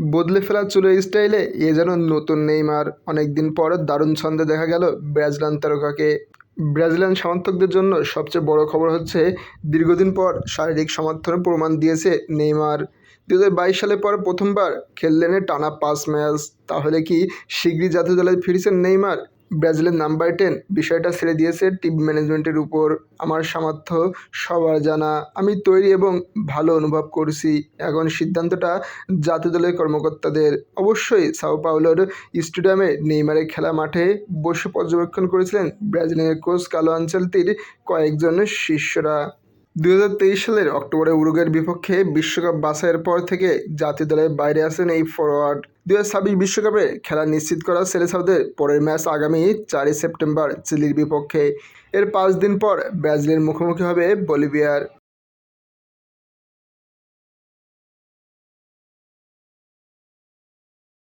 বদলে ফেলা চুলের স্টাইলে? এ যেন নতুন নেইমার। অনেকদিন পর দারুণ ছন্দে দেখা গেল ব্রাজিলান তারকাকে। ব্রাজিলিয়ান সমর্থকদের জন্য সবচেয়ে বড় খবর হচ্ছে, দীর্ঘদিন পর শারীরিক সমর্থনের প্রমাণ দিয়েছে নেইমার। দু হাজার বাইশ সালে পর প্রথমবার খেললেনে টানা পাঁচ ম্যাচ। তাহলে কি শিগগিরি জাতীয় দলে ফিরেছেন নেইমার? ব্রাজিলের নাম্বার টেন বিষয়টা ছেড়ে দিয়েছে টিম ম্যানেজমেন্টের উপর। আমার সামর্থ্য সবার জানা। আমি তৈরি এবং ভালো অনুভব করছি। এখন সিদ্ধান্তটা জাতীয় দলের কর্মকর্তাদের। অবশ্যই সাও পাওলোর স্টেডিয়ামে নেইমারের খেলা মাঠে বসে পর্যবেক্ষণ করেছিলেন ব্রাজিলের কোচ কালো আঞ্চলটির কয়েকজন শিষ্যরা। দুই হাজার তেইশ সালের অক্টোবরে উরুগের বিপক্ষে বিশ্বকাপ বাছাইয়ের পর থেকে জাতীয় দলের বাইরে আসেন এই ফরোয়ার্ড। দুই বিশ্বকাপে খেলা নিশ্চিত করা সেলেসাউদের পরের ম্যাচ আগামী চারই সেপ্টেম্বর চিলির বিপক্ষে। এর পাঁচ দিন পর ব্রাজিলের মুখোমুখি হবে বলিভিয়ার।